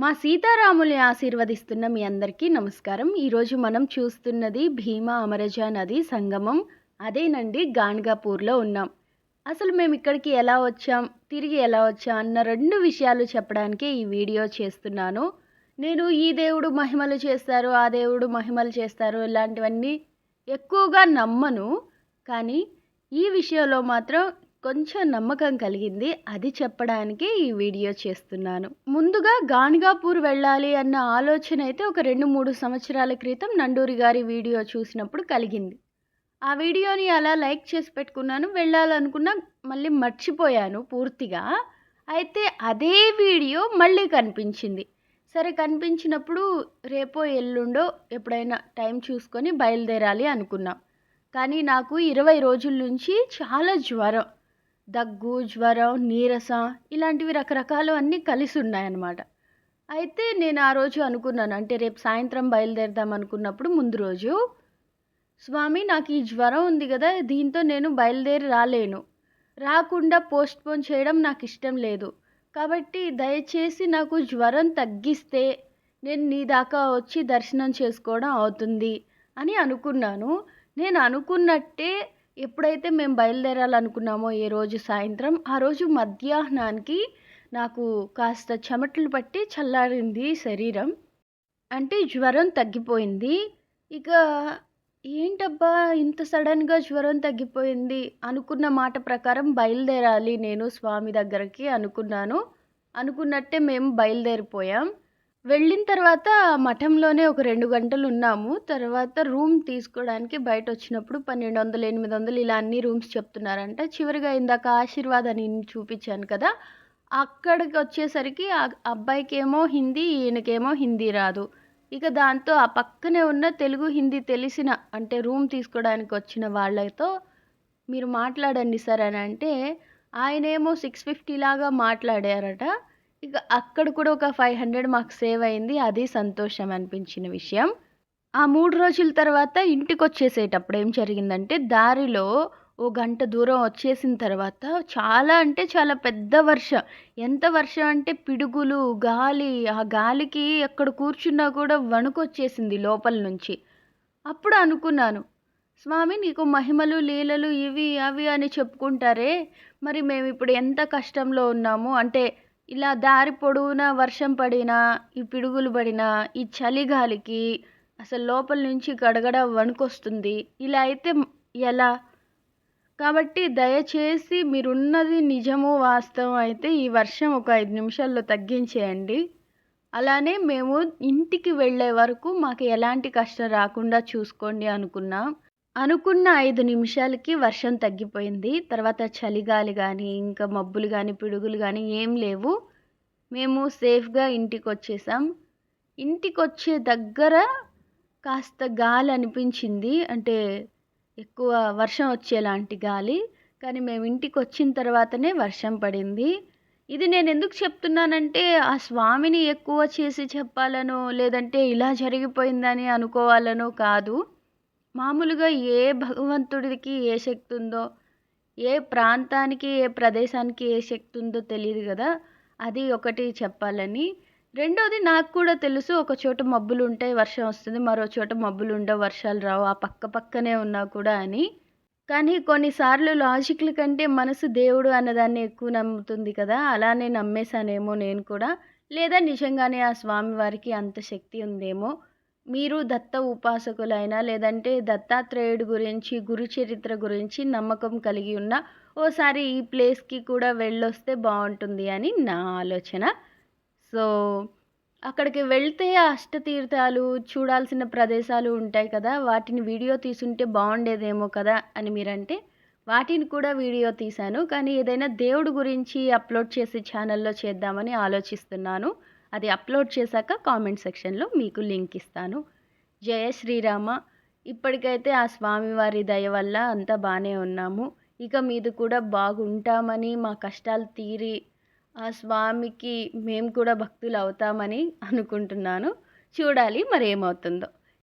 మా సీతారాముల్ని ఆశీర్వదిస్తున్న మీ అందరికీ నమస్కారం. ఈరోజు మనం చూస్తున్నది భీమా అమరజా నది సంగమం. అదేనండి గాణ్గాపూర్లో ఉన్నాం. అసలు మేము ఇక్కడికి ఎలా వచ్చాం తిరిగి ఎలా వచ్చాం అన్న రెండు విషయాలు చెప్పడానికి ఈ వీడియో చేస్తున్నాను. నేను ఈ దేవుడు మహిమలు చేస్తారు ఆ దేవుడు మహిమలు చేస్తారు ఇలాంటివన్నీ ఎక్కువగా నమ్మను. కానీ ఈ విషయంలో మాత్రం కొంచెం నమ్మకం కలిగింది. అది చెప్పడానికి ఈ వీడియో చేస్తున్నాను. ముందుగా గాన్గాపూర్ వెళ్ళాలి అన్న ఆలోచన అయితే ఒక రెండు మూడు సంవత్సరాల క్రితం నండూరి గారి వీడియో చూసినప్పుడు కలిగింది. ఆ వీడియోని అలా లైక్ చేసి పెట్టుకున్నాను. వెళ్ళాలనుకున్నా మళ్ళీ మర్చిపోయాను పూర్తిగా. అయితే అదే వీడియో మళ్ళీ కనిపించింది. సరే కనిపించినప్పుడు రేపో ఎల్లుండో ఎప్పుడైనా టైం చూసుకొని బయలుదేరాలి అనుకున్నాం. కానీ నాకు ఇరవై రోజుల నుంచి చాలా జ్వరం. దగ్గు జ్వరం నీరసం ఇలాంటివి రకరకాలు అన్నీ కలిసి ఉన్నాయన్నమాట. అయితే నేను ఆ రోజు అనుకున్నాను అంటే రేపు సాయంత్రం బయలుదేరదాం అనుకున్నప్పుడు ముందు రోజు. స్వామి నాకు ఈ జ్వరం ఉంది కదా దీంతో నేను బయలుదేరి రాలేను. రాకుండా పోస్ట్పోన్ చేయడం నాకు ఇష్టం లేదు. కాబట్టి దయచేసి నాకు జ్వరం తగ్గిస్తే నేను నీ దాకా వచ్చి దర్శనం చేసుకోవడం అవుతుంది అని అనుకున్నాను. నేను అనుకున్నట్టే ఎప్పుడైతే మేము బయలుదేరాలనుకున్నామో ఏ రోజు సాయంత్రం ఆ రోజు మధ్యాహ్నానికి నాకు కాస్త చెమటలు పట్టి చల్లారింది శరీరం. అంటే జ్వరం తగ్గిపోయింది. ఇక ఏంటబ్బా ఇంత సడన్గా జ్వరం తగ్గిపోయింది అనుకున్న మాట ప్రకారం బయలుదేరాలి నేను స్వామి దగ్గరికి అనుకున్నాను. అనుకున్నట్టే మేము బయలుదేరిపోయాం. వెళ్ళిన తర్వాత మఠంలోనే ఒక రెండు గంటలు ఉన్నాము. తర్వాత రూమ్ తీసుకోవడానికి బయట వచ్చినప్పుడు పన్నెండు వందలు ఎనిమిది వందలు ఇలా అన్ని రూమ్స్ చెప్తున్నారంట. చివరిగా ఇందాక అని చూపించాను కదా అక్కడికి వచ్చేసరికి ఆ అబ్బాయికి ఏమో హిందీ ఈయనకేమో హిందీ రాదు. ఇక దాంతో ఆ పక్కనే ఉన్న తెలుగు హిందీ తెలిసిన అంటే రూమ్ తీసుకోవడానికి వచ్చిన వాళ్ళతో మీరు మాట్లాడండి సార్ అని అంటే ఆయనేమో సిక్స్ ఫిఫ్టీ లాగా మాట్లాడారట. ఇక అక్కడ కూడా ఒక ఫైవ్ హండ్రెడ్ మాకు సేవ్ అయింది. అది సంతోషం అనిపించిన విషయం. ఆ మూడు రోజుల తర్వాత ఇంటికి వచ్చేసేటప్పుడు ఏం జరిగిందంటే దారిలో ఓ గంట దూరం వచ్చేసిన తర్వాత చాలా అంటే చాలా పెద్ద వర్షం. ఎంత వర్షం అంటే పిడుగులు గాలి ఆ గాలికి ఎక్కడ కూర్చున్నా కూడా వణుకు వచ్చేసింది లోపల నుంచి. అప్పుడు అనుకున్నాను స్వామి నీకు మహిమలు లీలలు ఇవి అవి అని చెప్పుకుంటారే. మరి మేము ఇప్పుడు ఎంత కష్టంలో ఉన్నాము? అంటే ఇలా దారి పొడవునా వర్షం పడినా ఈ పిడుగులు పడినా ఈ చలిగాలికి అసలు లోపల నుంచి గడగడ వణుకొస్తుంది. ఇలా అయితే ఎలా? కాబట్టి దయచేసి మీరున్నది నిజము వాస్తవం అయితే ఈ వర్షం ఒక ఐదు నిమిషాల్లో తగ్గించేయండి. అలానే మేము ఇంటికి వెళ్ళే వరకు మాకు ఎలాంటి కష్టం రాకుండా చూసుకోండి అనుకున్నాం. అనుకున్న ఐదు నిమిషాలకి వర్షం తగ్గిపోయింది. తర్వాత చలిగాలి కానీ ఇంకా మబ్బులు కానీ పిడుగులు కానీ ఏం లేవు. మేము సేఫ్గా ఇంటికి వచ్చేసాం ఇంటికి వచ్చే దగ్గర కాస్త గాలి అనిపించింది. అంటే ఎక్కువ వర్షం వచ్చేలాంటి గాలి. కానీ మేము ఇంటికి వచ్చిన తర్వాతనే వర్షం పడింది. ఇది నేను ఎందుకు చెప్తున్నానంటే ఆ స్వామిని ఎక్కువ చేసి చెప్పాలనో లేదంటే ఇలా జరిగిపోయిందని అనుకోవాలనో కాదు. మామూలుగా ఏ భగవంతుడికి ఏ శక్తి ఉందో ఏ ప్రాంతానికి ఏ ప్రదేశానికి ఏ శక్తి ఉందో తెలియదు కదా. అది ఒకటి చెప్పాలని. రెండోది నాకు కూడా తెలుసు ఒక చోట మబ్బులు ఉంటాయి వర్షం వస్తుంది మరో చోట మబ్బులు ఉండవు వర్షాలు రావు ఆ పక్క పక్కనే ఉన్నా కూడా అని. కానీ కొన్నిసార్లు లాజిక్ల కంటే మనసు దేవుడు అన్నదాన్ని ఎక్కువ నమ్ముతుంది కదా అలానే నమ్మేశానేమో నేను కూడా. లేదా నిజంగానే ఆ స్వామివారికి అంత శక్తి ఉందేమో. మీరు దత్త ఉపాసకులైనా లేదంటే దత్తాత్రేయుడు గురించి గురు చరిత్ర గురించి నమ్మకం కలిగి ఉన్న ఓసారి ఈ ప్లేస్కి కూడా వెళ్ళొస్తే బాగుంటుంది అని నా ఆలోచన. సో అక్కడికి వెళ్తే అష్టతీర్థాలు చూడాల్సిన ప్రదేశాలు ఉంటాయి కదా వాటిని వీడియో తీసుంటే బాగుండేదేమో కదా అని మీరంటే వాటిని కూడా వీడియో తీశాను. కానీ ఏదైనా దేవుడు గురించి అప్లోడ్ చేసే ఛానల్లో చేద్దామని ఆలోచిస్తున్నాను. అది అప్లోడ్ చేశాక కామెంట్ సెక్షన్లో మీకు లింక్ ఇస్తాను. జయ శ్రీరామ. ఇప్పటికైతే ఆ స్వామివారి దయ వల్ల అంతా బాగానే ఉన్నాము. ఇక మీద కూడా బాగుంటామని మా కష్టాలు తీరి ఆ స్వామికి మేము కూడా భక్తులు అవుతామని అనుకుంటున్నాను. చూడాలి మరి ఏమవుతుందో